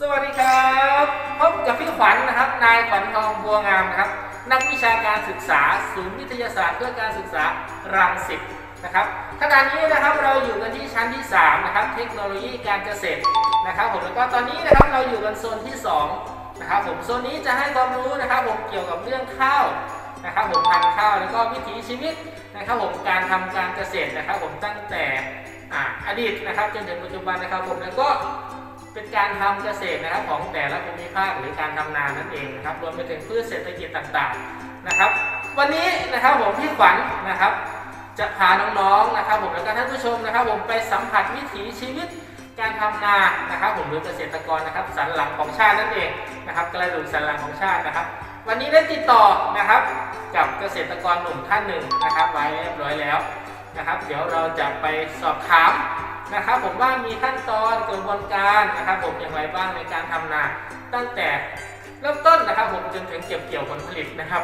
สวัสดีครับ พบกับพี่ขวัญนะครับ นายขวัญ บัวงามนะครับ นักวิชาการศึกษา ศูนย์วิทยาศาสตร์เพื่อการศึกษารังสิตนะครับขณะนี้นะครับเราอยู่กันที่ชั้นที่ 3 นะครับ เทคโนโลยีการเกษตรนะครับผมแล้วก็ตอนนี้นะครับเราอยู่กันโซนที่2นะครับผมโซนนี้จะให้ความรู้นะครับผมเกี่ยวกับเรื่องข้าวนะครับผมพันข้าวแล้วก็วิถีชีวิตนะครับผมการทำการเกษตรนะครับผมตั้งแต่ออดีตนะครับจนถึงปัจจุบันนะครับผมแล้วก็ เป็นการทำเกษตรนะครับของแต่ละภูมิภาคหรือการทำนานั่นเองนะครับรวมไปถึงพืชเศรษฐกิจต่างๆนะครับ วันนี้นะครับผมพี่ขวัญนะครับ จะพาน้องๆนะครับ ผมแล้วก็ท่านผู้ชมนะครับ ผมไปสัมผัสวิถีชีวิตการทำนานะครับ ผมหรือเกษตรกรนะครับ สันหลังของชาตินั่นเองนะครับกระดูกสันหลังของชาตินะครับ วันนี้ได้ติดต่อนะครับ กับเกษตรกรหนุ่มท่านหนึ่งนะครับ ไว้เรียบร้อยแล้วนะครับ เดี๋ยวเราจะไปสอบถาม นะครับผมว่ามีขั้นตอนกระบวนการนะครับ ผมอย่างไรบ้างในการทำนา ตั้งแต่เริ่มต้นนะครับ ผมจนถึงเก็บเกี่ยวผลผลิตนะครับ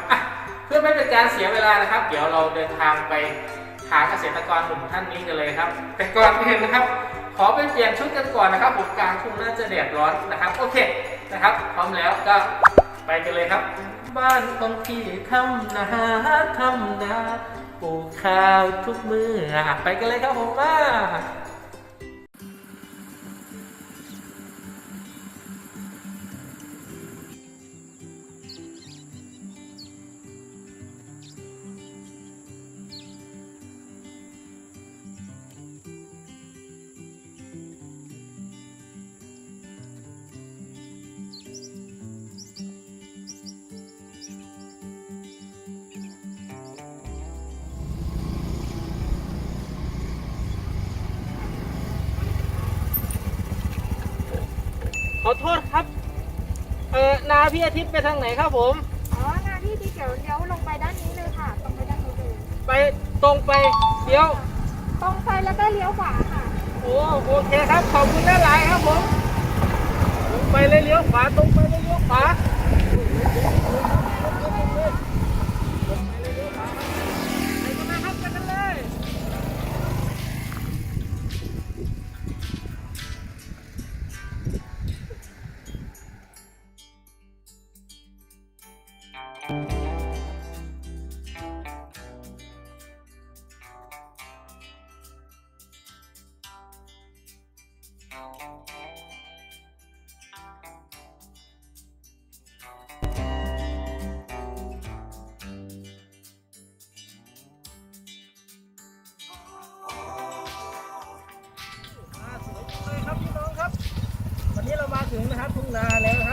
เพื่อไม่เป็นการเสียเวลานะครับ เดี๋ยวเราเดินทางไปหาเกษตรกรหนุ่มท่านนี้กันเลยครับ แต่ก่อนอื่นนะครับ ขอไปเปลี่ยนชุดกันก่อนนะครับ ผมกลางทุ่งน่าจะแดดร้อนนะครับโอเคนะครับ พร้อมแล้วก็ไปกันเลยครับ บ้านของพี่ทำนาทำนาปลูกข้าวทุกมือไปกันเลยครับผมว่า อโทษครับ เออนาพี่อาทิตย์ไปทางไหนครับผม อ๋องานที่ดีเดี๋ยวเลี้ยวลงไปด้านนี้เลยค่ะ ตรงไปด้านนี้เลยไปตรงไปเดี๋ยว ตรงไปแล้วก็เลี้ยวขวาค่ะ โอ้โอเคครับ ขอบคุณหลายๆครับผม ตรงไปเลยเลี้ยวขวา ตรงไปเลยเลี้ยวขวา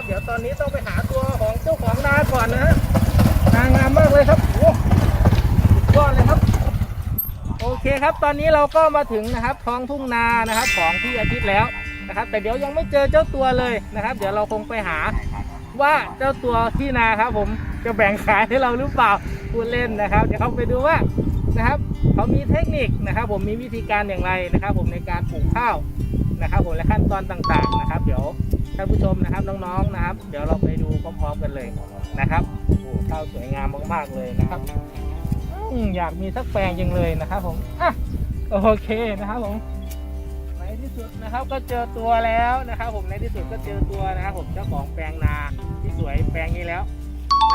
เดี๋ยวตอนนี้ต้องไปหาตัวของเจ้าของนาก่อนนะฮะนางงามมากเลยครับโอ้สุดยอดเลยครับ โอเคครับ ตอนนี้เราก็มาถึงนะครับท้องทุ่งนานะครับของพี่อาทิตย์แล้วนะครับ แต่เดี๋ยวยังไม่เจอเจ้าตัวเลยนะครับ เดี๋ยวเราคงไปหาว่าเจ้าตัวที่นาครับ ผมจะแบ่งขายให้เราหรือเปล่าพูดเล่นนะครับ เดี๋ยวเขาไปดูว่านะครับเขามีเทคนิคนะครับ ผมมีวิธีการอย่างไรนะครับ ผมในการปลูกข้าวนะครับ ผมและขั้นตอนต่างๆนะครับ เดี๋ยว ท่านผู้ชมนะครับน้องๆนะครับ เดี๋ยวเราไปดูพร้อมๆกันเลยนะครับโอ้โหข้าวสวยงามมากๆเลยนะครับอืมอยากมีสักแปลงยังเลยนะครับ ผมอะโอเคนะครับผมในที่สุดนะครับก็เจอตัวแล้วนะครับ ผมในที่สุดก็เจอตัวนะครับ ผมเจ้าของแปลงนาที่สวยแปลงนี้แล้ว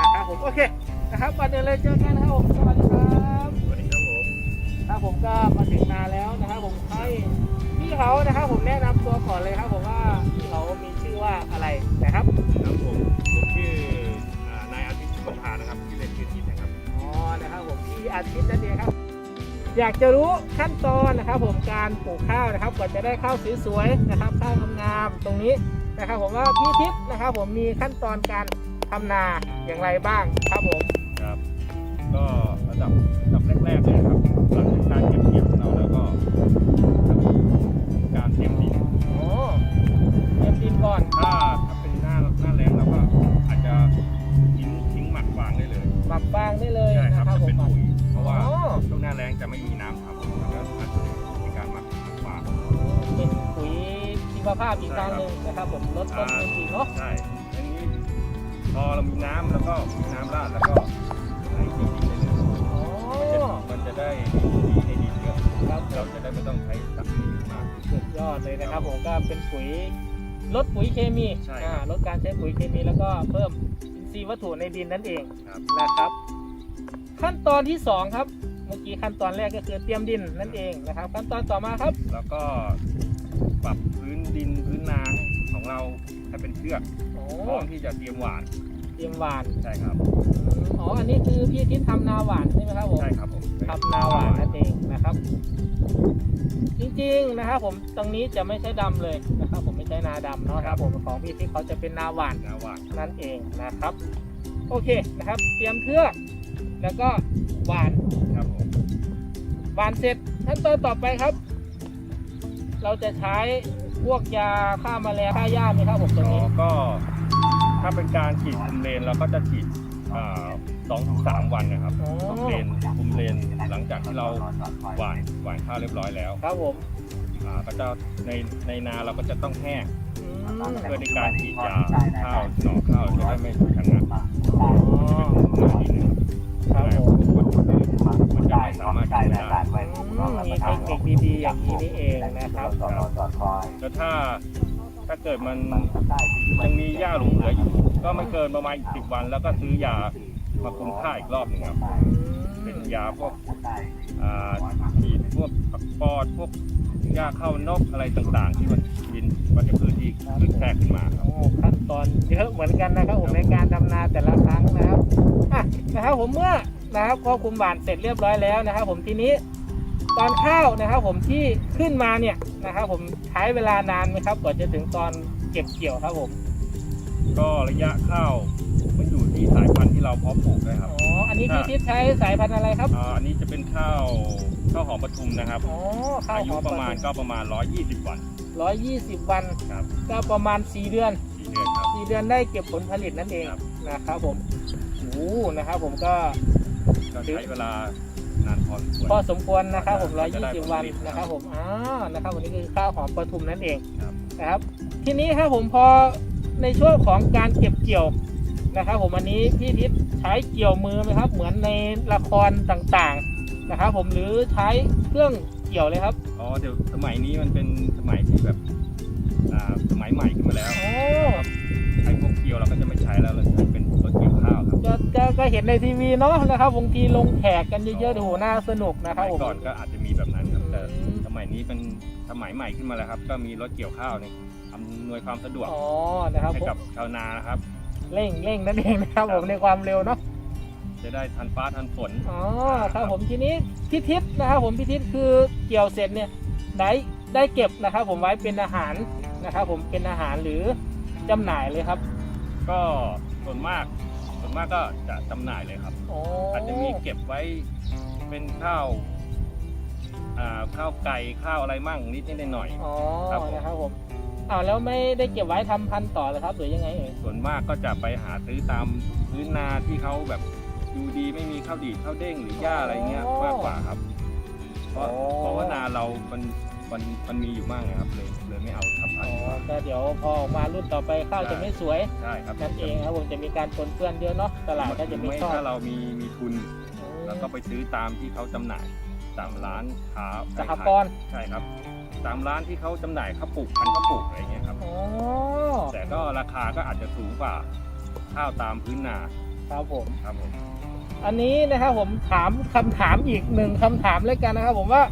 นะครับผมโอเคนะครับก่อนอื่นเลยเจอกันนะครับผมสวัสดีครับสวัสดีครับผมครับผมก็มาถึงนาแล้วนะครับ ผมให้พี่เขานะครับ ผมแนะนำตัวก่อนเลยครับผมว่าพี่เขามี ว่าอะไรนะครับครับผมผมชื่ออ่านายอาทิตย์ชุมพานะครับที่อเล่นชื่อทีมนะครับอ๋อนะครับผมพี่อาทิตย์นั่นเองครับ อยากจะรู้ขั้นตอนนะครับ ผมการปลูกข้าวนะครับกว่าจะได้ข้าวสวยๆนะครับข้าวงามๆตรงนี้นะครับ ผมว่าพี่ทิพย์นะครับ ผมมีขั้นตอนการทำนาอย่างไรบ้างครับผมครับ ก็ระดับระดับแรกๆ อดเลยนะครับ ผมก็เป็นปุ๋ยลดปุ๋ยเคมีใช่อ่าครับลดการใช้ปุ๋ยเคมีแล้วก็เพิ่มอินทรีย์วัตถุในดินนั่นเองครับ นะครับ ขั้นตอนที่สองครับ เมื่อกี้ขั้นตอนแรกก็คือเตรียมดินนั่นเองนะครับ ขั้นตอนต่อมาครับแล้วก็ปรับพื้นดินพื้นนาของเราให้เป็นเชือกโอ้พร้อมที่จะเตรียมหวานเต รียมหวานใช่ครับอืมอ๋ออันนี้คือพี่อาทิศทำนาหวานใช่ไหมครับผมใช่ครับผมทำนาหวานนั่นเองนะครับ จริงๆนะครับผมตรงนี้จะไม่ใช่ดำเลยนะครับ ผมไม่ใช่นาดำเนาะครับ ผมของพี่ที่เขาจะเป็นนาหวานนาหวานนั่นเองนะครับ โอเคนะครับ เตรียมเทือกแล้วก็หวานครับผมหวานเสร็จขั้นตอนต่อไปครับ เราจะใช้พวกยาฆ่าแมลงฆ่าหญ้าไหมครับผมตรงอ๋อนี้ก็ ถ้าเป็นการฉีดคุมเลนเราก็จะฉีดอ่าสองถึงสามวันนะครับอ๋อคุมเลนคุมเลนหลังจากที่เราหวานหวานข้าวเรียบร้อยแล้วครับผมอ่าก็จะในในนาเราก็จะต้องแห้งอืมเพื่อในการฉีดยาข้าวหน่อข้าวจะได้ไม่ชะงักอ๋อเป็นหน้าดินนะครับผมมันจะไม่สามารถกินได้อืมมีเทคนิคดีๆอย่างนี้นี่เองนะครับแล้วถ้าถ้า เกิดมันยังมีหญ้าหลงเหลืออยู่ ก็ไม่เกินประมาณอีกสิบวัน แล้วก็ซื้อยามาคุมค่าอีกรอบหนึ่งครับ เป็นยาพวกอ่าฉีดพวกปักปอดพวกหญ้าเข้านกอะไรต่างๆ ที่มันกินวัชพืชที่ขึ้นแทรกขึ้นมาโอ้ขั้นตอนเยอะเหมือนกันนะครับผมในการดำนาแต่ละครั้งนะครับนะครับผมเมื่อนะครับควบคุมหวานเสร็จเรียบร้อยแล้วนะครับ ผมทีนี้ ตอนข้าวนะครับผมที่ขึ้นมาเนี่ยนะครับผมใช้เวลานานไหมครับกว่าจะถึงตอนเก็บเกี่ยวครับผมก็ระยะข้าวมันอยู่ที่สายพันธุ์ที่เราเพาะปลูกด้วยครับอ๋ออันนี้พี่ทิศใช้สายพันธุ์อะไรครับอ่าอันนี้จะเป็นข้าวข้าวหอมปทุมนะครับอ๋อข้าวอาหยุอมประมาณก็ประมาณ 120 วัน ร้อยยี่สิบวันครับก็ประมาณสี่เดือน สี่เดือนครับ สี่เดือนได้เก็บผลผลิตนั่นเองครับ นะครับผมโอ้นะครับผมก็ ก็ใช้เวลา นานพอสมควร พอสมควรนะครับผมจะได้ผล120วันผลิตนะครับผมอ่านะครับวันนี้คือข้าวหอมปทุมนั่นเองครับ นะครับ ทีนี้ครับผมพอในช่วงของการเก็บเกี่ยวนะครับ ผมอันนี้พี่ทิศใช้เกี่ยวมือไหมครับ เหมือนในละครต่างๆนะครับ ผมหรือใช้เครื่องเกี่ยวเลยครับอ๋อเดี๋ยวสมัยนี้มันเป็นสมัยที่แบบอ่าสมัยใหม่ขึ้นมาแล้วโอ้ไอ้พวกเกี่ยวเราก็จะไม่ใช้แล้วเราใช้เป็นรถเกี่ยวข้าวครับก็ก็ก็เห็นในทีวีเนาะนะครับบางทีลงแขกกันเยอะๆโอ้โหน่าสนุกสนะครับมัยผม ก่อนก็อาจจะมีแบบนั้นครับแต่อืม สมัยนี้เป็นสมัยใหม่ขึ้นมาแล้วครับ ก็มีรถเกี่ยวข้าวเนี่ยอำนวยความสะดวกอ๋อนะครับให้ผมกับชาวนานะครับ เร่งเร่งนั่นเองนะครับครับผมในความเร็วเนาะ จะได้ทันฟ้าทันฝน อ๋อครับผมทีนี้พี่ทิศนะครับผมพี่ทิศคือเกี่ยวเสร็จเนี่ยได้ได้เก็บนะครับผมไว้เป็นอาหารนะครับผมเป็นอาหารหรือจำหน่ายเลยครับก็ส่วนมากส่ วนมากก็จะจำหน่ายเลยครับอ๋ออาจจะมีเก็บไว้เป็นข้าวอ่าข้าวไก่ข้าวอะไรมั่งนิดนิดหน่อย อ๋อครับผม นะครับผมอ้าวแล้วไม่ได้เก็บไว้ทำพันธุ์ต่อเลยครับหรือยังไงเอ่ยๆส่วนมากก็จะไปหาซื้อตามพื้นนาที่เขาแบบดูดีไม่มีข้าวดีดข้าวเด้งหรือหญ้าอะไรเงี้ยมากกว่าครับ เพราะเพราะว่านาเรามัน มันมันมีอยู่มากเลยครับเลยเลยไม่เอาทำพัอ๋นอธุ์ก็เดี๋ยวพอออกมารุ่นต่อไปข้าวจะไม่สวยใช่ครับนั่นเองครับผมจะมีการปนเปื้อนเยอะเนาะตลาดก็จะไม่ไม่ชอบถ้าเรามีมีทุน แล้วก็ไปซื้อตามที่เขาจำหน่ายตามร้านค้าสหกรณ์ใช่ครับ ตามร้านที่เขาจำหน่ายข้าวปลูกพันธุ์ข้าวปลูกอะไรเงี้ยครับ อ๋อแต่ก็ราคาก็อาจจะสูงกว่าข้าวตามพื้นนาครับผม ครับผมอันนี้นะครับผมถามคำถามอีกหนึ่งคำถามเลยกันนะครับผมว่า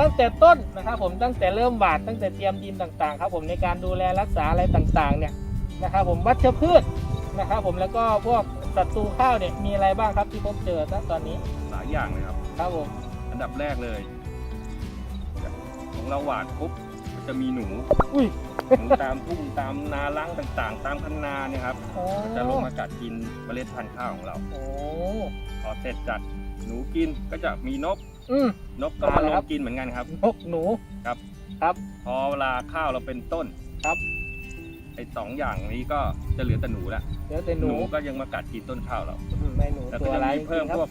ตั้งแต่ต้นนะครับผมตั้งแต่เริ่มหวานตั้งแต่เตรียมดินต่างๆครับผมในการดูแลรักษาอะไรต่างๆเนี่ยนะครับผมวัชพืชนะครับผมแล้วก็พวกศัตรูข้าวเนี่ยมีอะไรบ้างครับที่พบเจอณตอนนี้หลายอย่างเลยครับ ครับผมอันดับแรกเลย ของเราหวานปุ๊บก็จะมีหนูอุ้ยหนูตามทุ่งตามนาล้างต่างๆ ตามคันนาเนี่ยครับโอ้ก็จะลงมากัดกินเมล็ดพันธุ์ข้าวของเราโอ้พอเสร็จจัดหนูกินก็จะมีนก อืม นกก็มามาแล้ลวงครับ กินเหมือนกันครับ นกหนูครับครับพอเวลาข้าวเราเป็นต้นครับ ไอ้สองอย่างนี้ก็จะเหลือแต่หนูละเดี๋ยวแต่หหนูนูก็ยังมากัดกินต้นข้าวเราอืมไม่หนูแล้วตัก็วจะอะไรมีเพิ่มจริงๆครับพวก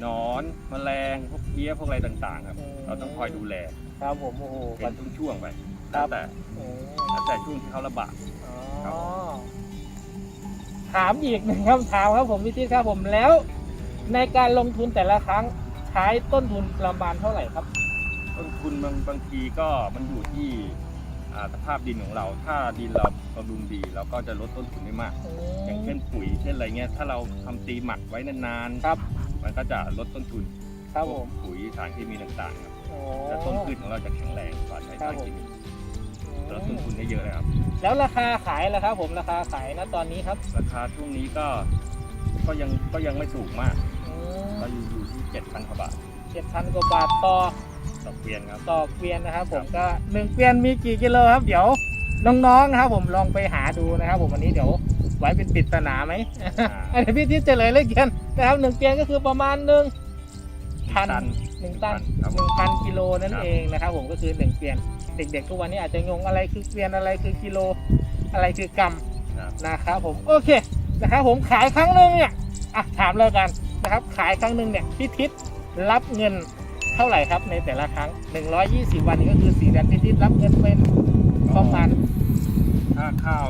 หนอนแมลงพวกเพี้ยพวกอะไรต่างๆ ครับอืมเราต้องคอยดูแลครับผมโอ้โหเป็นช่วงๆไปครัแล้วบ แต่อืมแล้วแต่ช่วงที่เขาระบาด ครับ อ๋อถามอีกหนึ่งคำถามครับผมพี่ทิศครับผมแล้ว ในการลงทุนแต่ละครั้งใช้ต้นทุนประมาณเท่าไหร่ครับ ต้นทุนบางบางทีก็มันอยู่ที่อ่าสภาพดินของเรา ถ้าดินเราบำรุงดีเราก็จะลดต้นทุนได้มาก อย่างเช่นปุ๋ยเช่นอะไรเงี้ยถ้าเราทำตีหมักไว้นานครับๆมันก็จะลดต้นทุนครับพผวกมปุ๋ยสารเคมีต่างๆครับโอ้และต้นพืชของเราจะแข็งแรงกว่าใช้สารเคมีลดต้นทุนได้เยอะเลยครับ แล้วราคาขายล่ะครับ ผมราคาขายนะตอนนี้ครับราคาช่วงนี้ก็ก็ยังก็ยังไม่สูงมากอืมก็อยู่อยู่ที่ เจ็ดพันกว่าบาทเจ็ดพันกว่าบาทต่อต่อเกวียนครับ ต่อเกวียนนะครับ ผมครับก็หนึ่งเกวียนมีกี่กิโลครับ เดี๋ยวน้องๆนะครับ ผมลองไปหาดูนะครับ ผมวันนี้เดี๋ยวไว้เป็นปริศนาไหมอันนี้พี่ที่เฉลยเลยเกียนนะครับหนึ่งเกวียนก็คือประมาณหนึ่งพันตันหนึ่งตันครับหนึ่งพันกิโลนั่นครับเองนะครับ ผมก็คือหนึ่งเกวียน เด็กๆทุกวันนี้อาจจะงงอะไรคือเกวียนอะไรคือกิโลอะไรคือกรัมครับนะครับผมโอเคนะครับผมขายครั้งหนึ่งเนี่ยอะถามเลยกัน นะครับ ขายครั้งหนึ่งเนี่ยพี่ทิศรับเงินเท่าไหร่ครับ ในแต่ละครั้ง 120 วันนี้ก็คือสี่เดือนพี่ทิศรับเงินเป็นประมาณถ้าข้าว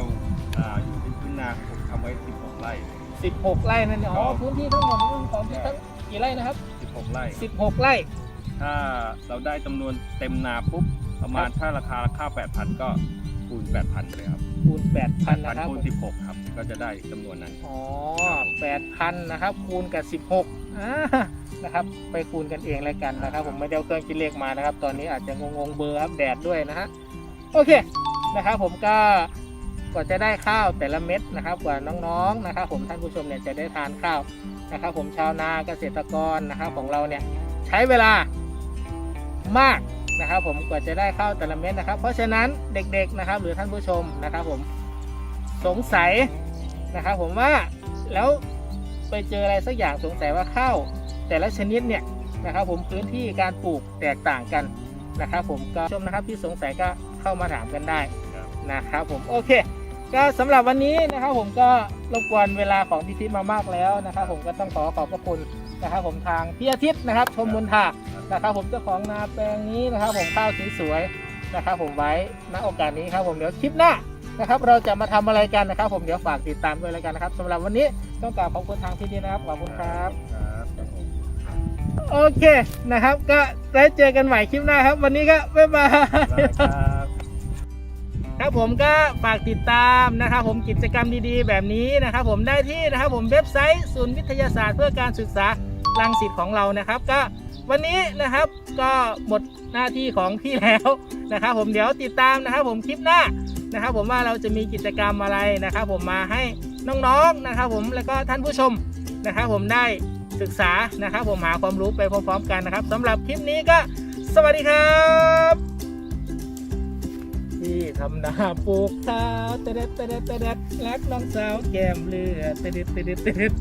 อ่าอยู่ที่พื้นนาผมทำไว้16ไร่ 16 ไร่นั่นเองอ๋อครับ พื้นที่ทั้งหมดของพี่ทั้งกี่ไร่นะครับ 16ไร่ 16 ไร่ ถ้าเราได้จำนวนเต็มนาปุ๊บประมาณถ้าราคาข้าว8,000 ก็ คูณ 8,000เลยครับคูณ8,000 นะครับคูณ16 ครับ ก็จะได้จำนวนนั้น อ๋อ8,000 นะครับ คูณกับ 16อ่านะครับ ไปคูณกันเองเลยกันนะครับ ผมไม่ได้เอาเครื่องคิดเลขมานะครับ ตอนนี้อาจจะงงๆเบอร์ครับแดดด้วยนะฮะ โอเค นะครับผมก็กว่าจะได้ข้าวแต่ละเม็ดนะครับกว่าน้องๆนะครับ ผมท่านผู้ชมเนี่ยจะได้ทานข้าวนะครับ ผมชาวนาเกษตรกรนะครับของเราเนี่ยใช้เวลามาก นะครับผมกว่าจะได้ข้าวแต่ละเม็ดนะครับ เพราะฉะนั้นเด็กๆนะครับ หรือท่านผู้ชมนะครับผมสงสัยนะครับผมว่าแล้วไปเจออะไรสักอย่างสงสัยว่าข้าวแต่ละชนิดเนี่ยนะครับ ผมพื้นที่การปลูกแตกต่างกันนะครับ ผมก็ชมนะครับที่สงสัยก็เข้ามาถามกันได้นะครับผมโอเค ก็สำหรับวันนี้นะครับ ผมก็รบกวนเวลาของพี่ทิศมามากแล้วนะครับ ผมก็ต้องขอขอบพระคุณ นะครับผมทางพี่อาทิตย์นะครับ ชมบุญทานะครับผมเจ้าของนาแปลงนี้นะครับ ผมข้าวสวยๆนะครับ ผมไว้ณโอกาสนี้ครับผมเดี๋ยวคลิปหน้านะครับ เราจะมาทำอะไรกันนะครับ ผมเดี๋ยวฝากติดตามด้วยแล้วกันนะครับสำหรับวันนี้ต้องกราบขอบคุณทางพี่ดีนะครับขอบคุณครับครับครับผมโอเคนะครับ ก็ได้เจอกันใหม่คลิปหน้าครับ วันนี้ก็บ๊ายบายได้ครับครับผมก็ฝากติดตามนะครับ ผมกิจกรรมดีๆ แบบนี้นะครับ ผมได้ที่นะครับ ผมเว็บไซต์ศูนย์วิทยาศาสตร์เพื่อการศึกษา รังสิตของเรานะครับ ก็วันนี้นะครับก็หมดหน้าที่ของพี่แล้วนะครับ ผมเดี๋ยวติดตามนะครับ ผมคลิปหน้านะครับ ผมว่าเราจะมีกิจกรรมอะไรนะครับ ผมมาให้น้องๆนะครับ ผมแล้วก็ท่านผู้ชมนะครับ ผมได้ศึกษานะครับ ผมหาความรู้ไปพร้อมๆกันนะครับสำหรับคลิปนี้ก็สวัสดีครับที่ทำนาปลูกข้าวเตเด็ดเตเด็ดเตเด็ดรักน้องสาวแก้มเลือดเตเด็ดเตเด็ดเตเด็ด